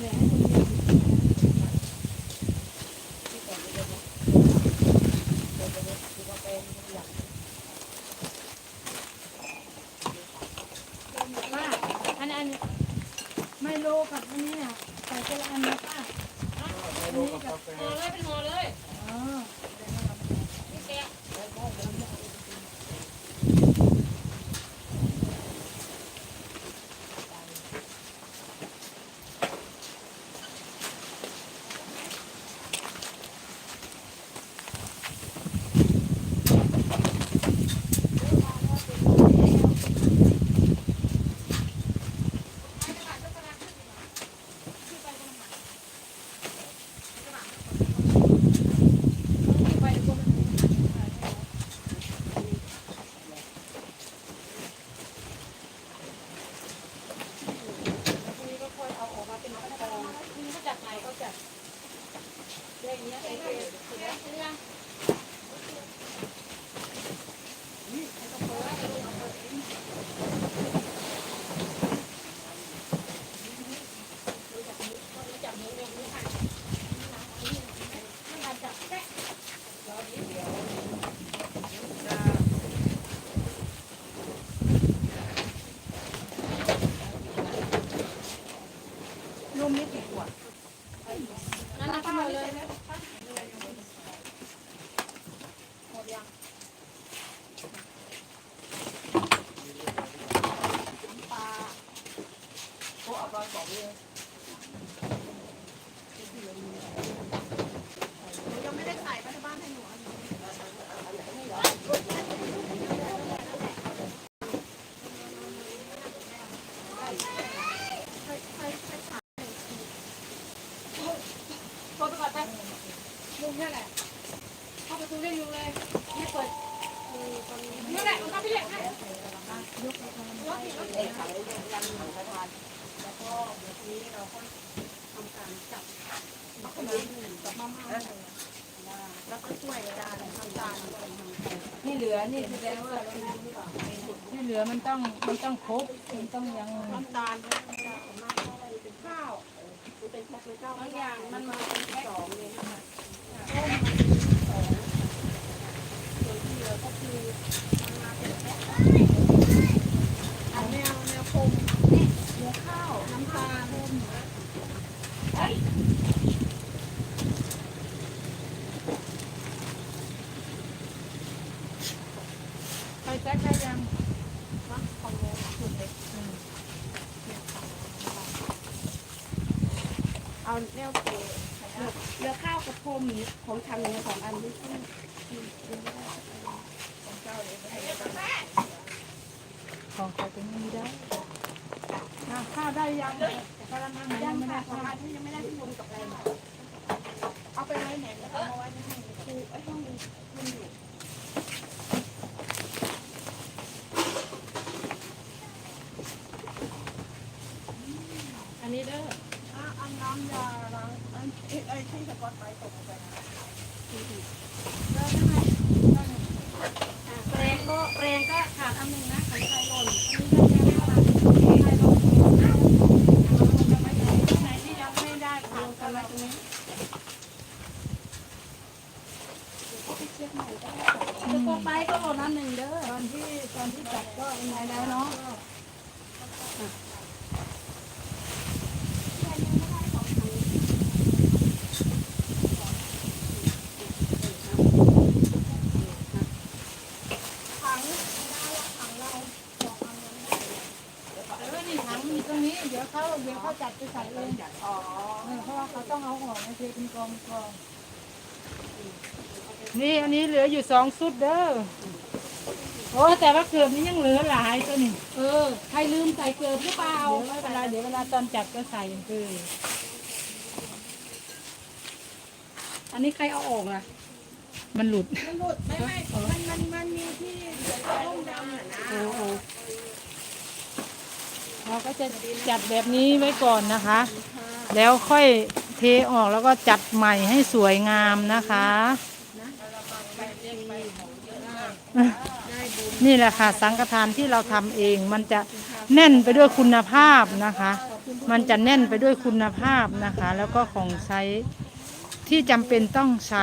ป้าอันอันไม่โลกับอันนี้อะใส่กระอันนะป้าอันนี้กับ ห่อเลยเป็นห่อเลย อ๋อ นี่แกะ นี่ก็ค่อยเอาออกมาเป็นขั้นตอน คุณก็จัดใหม่เขาจัด อย่างเงี้ย เสร็จแล้วเสร็จยัง รวมนี่กี่ขวด นั่นนะทั้งหมดเลย ยังไม่ได้ใส่ป้าบ้านให้หนูเข้าไปก่อนไปลุงแค่แหละเข้าประตูเรียกลุงเลยไม่เปิดนี่แหละมันก็พี่เล็กให้ยกเอกสารยันหนังประ ก็เดี๋ยวทีนี้เราก็ทำการจับมักกะลีกับมะม่าแล้วก็ช่วยจานทำจานทำที่เหลือนี่แสดงว่าที่เหลือมันต้องมันต้องครบมันต้องยังน้ำตาลน้ำตาลของมากก็เลยเป็นข้าวเป็นแพ็คเป็นข้าวบางอย่างมันมาเป็นแพ็คสองเลยนะคะต้มมันเป็นสองส่วนที่เหลือก็คือมันมาเป็นแพ็คอันแนวแนวพรมหัวข้าวน้ำตาล ใคร แจ็คได้ยังของโมสุดเล็กเอาแนวเปเหลือข้าวกับโพรมของทางเหนือสองอันนี้ซึ่งของเจ้าเลยไม่ให้กันของใครเป็นไม่ได้ข้าวได้ยังกระมังยังไม่ได้ของอันที่ยังไม่ได้ที่บนกับอะไรเอาไปไว้ไหนเอามาไว้ในห้องครูไอ้ห้องมันอยู่ อั นนี้เด้ออะอันน้ำยาล้างอันเอ้ยไอ้ที่สกอตไบรท์ตกลงไปนะได้ไหมได้ไหมอะแปรงก็แปรงก็ขาดอันหนึ่งนะของใครหล่นอันนี้ได้ยังไม่เอาละใครลงเอาจะไม่ได้ที่ไหนที่ยังไม่ได้ขาดกันไว้ตรงนี้เดี๋ยวก็ไปเช็คใหม่ได้สกอตไบรท์ก็หล่นอันหนึ่งเด้อตอนที่ตอนที่จับก็ยังไงแล้วเนาะ ถังได้ละถังเราสองอันนั้น เออนี่ถังมีตรงนี้ เดี๋ยวเขาเดี๋ยวเขาจัดไปใส่เองอ๋อเออเพราะว่าเขาต้องเอาออกนะเทเป็นกองกองนี่อันนี้เหลืออยู่สองชุดเด้อโอ้แต่ว่าเกือบนี้ยังเหลือหลายตัวนี่เออใครลืมใส่เกลือหรือเปล่าเดี๋ยวไม่เป็นไรเดี๋ยวเวลาตอนจับก็ใส่เอออันนี้ใครเอาออกล่ะ มันหลุด มันหลุดไม่ไม่มันมันมันมีที่เหลือแต่ร่มดำน่ะนะโอ้โห เราก็จะจัดแบบนี้ไว้ก่อนนะคะ แล้วค่อยเทออกแล้วก็จัดใหม่ให้สวยงามนะคะ นี่แหละค่ะ สังฆทานที่เราทำเอง มันจะแน่นไปด้วยคุณภาพนะคะขอบคุณมันจะแน่นไปด้วยคุณภาพนะคะ แล้วก็ของใช้ที่จำเป็นต้องใช้